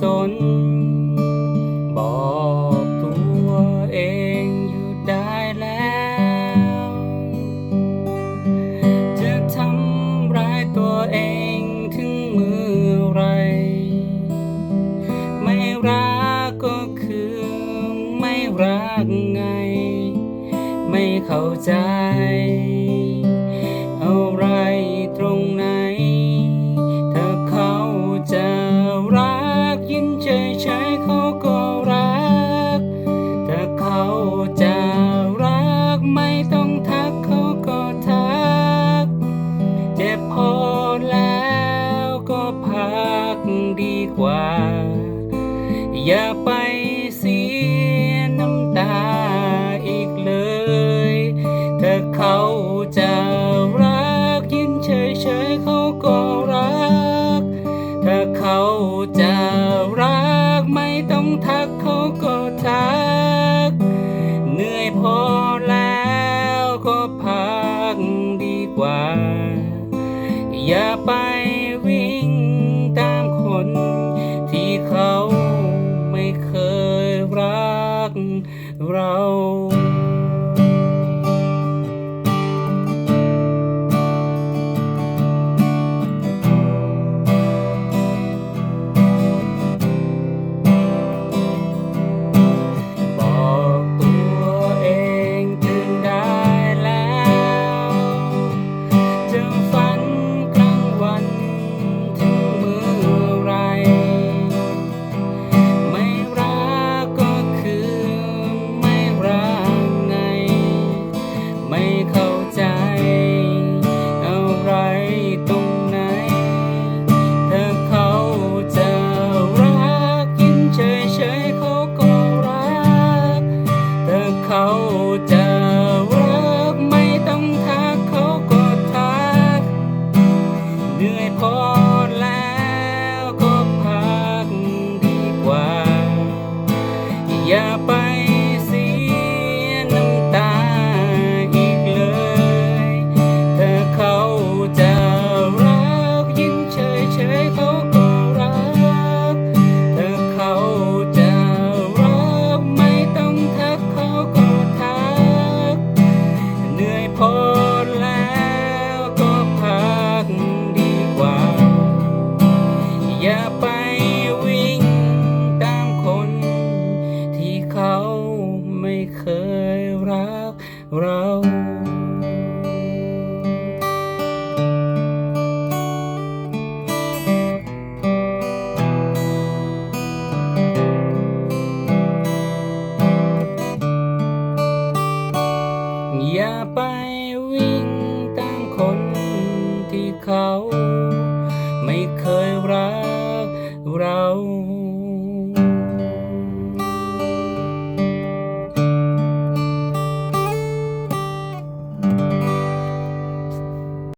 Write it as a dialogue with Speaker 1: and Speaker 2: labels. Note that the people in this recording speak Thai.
Speaker 1: สน บอกตัวเองอยู่ได้แล้ว จะทำร้ายตัวเองถึงเมื่อไร ไม่รักก็คือไม่รักไง ไม่เข้าใจ จ็บพอแล้วก็พักดีกว่า อย่าไปเสียน้ำตาอีกเลย ถ้าเขาจะรักยินเฉยๆเขาก็รัก ถ้าเขาจะรักไม่ต้องทักเขาก็ทัก เหนื่อยพอ อย่าไปวิ่งตามคน ที่เขาไม่เคยรักเรา เหนื่อยพอแล้วก็พักดีกว่า อย่าไปเสียน้ำตาอีกเลย ถ้าเขาจะรักยินเฉยๆเขา cow.